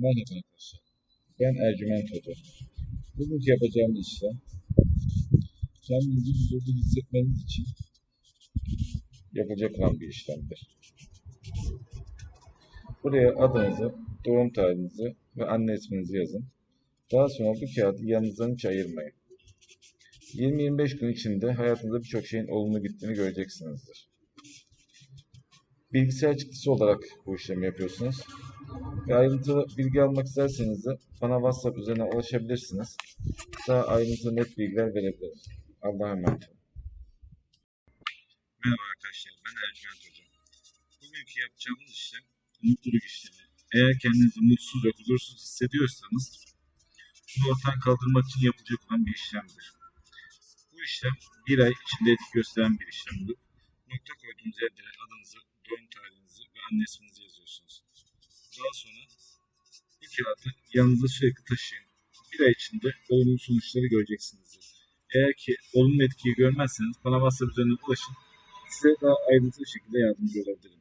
Merhaba arkadaşlar. Ben Ercüment Hoca. Bugünkü yapacağımız işlem kendinizi huzurlu hissetmeniz için yapılacak olan bir işlemdir. Buraya adınızı, doğum tarihinizi ve anne isminizi yazın. Daha sonra bu kağıdı yanınızdan hiç ayırmayın. 20-25 gün içinde hayatınızda birçok şeyin olumlu gittiğini göreceksinizdir. Bilgisayar çıktısı olarak bu işlemi yapıyorsunuz. Ve ayrıntılı bilgi almak isterseniz de bana WhatsApp üzerine ulaşabilirsiniz. Daha ayrıntılı net bilgiler verebilirim. Allah'a emanet olun. Merhaba arkadaşlar, ben Ercüment Hoca. Bugünkü yapacağımız işlem mutluluk işlemi. Eğer kendinizi mutsuz ve huzursuz hissediyorsanız bunu ortadan kaldırmak için yapılacak olan bir işlemdir. Bu işlem bir ay içinde etki gösteren bir işlemdir. Nokta koyduğunuz yerlere adınızı, doğum tarihinizi ve anne isminizi yazıyorsunuz. Daha sonra kağıdı yanınızda sürekli taşıyın. Bir ay içinde olumlu sonuçları göreceksinizdir. Eğer ki olumlu etkiyi görmezseniz bana WhatsApp üzerinden ulaşın. Size daha ayrıntılı şekilde yardımcı olabilirim.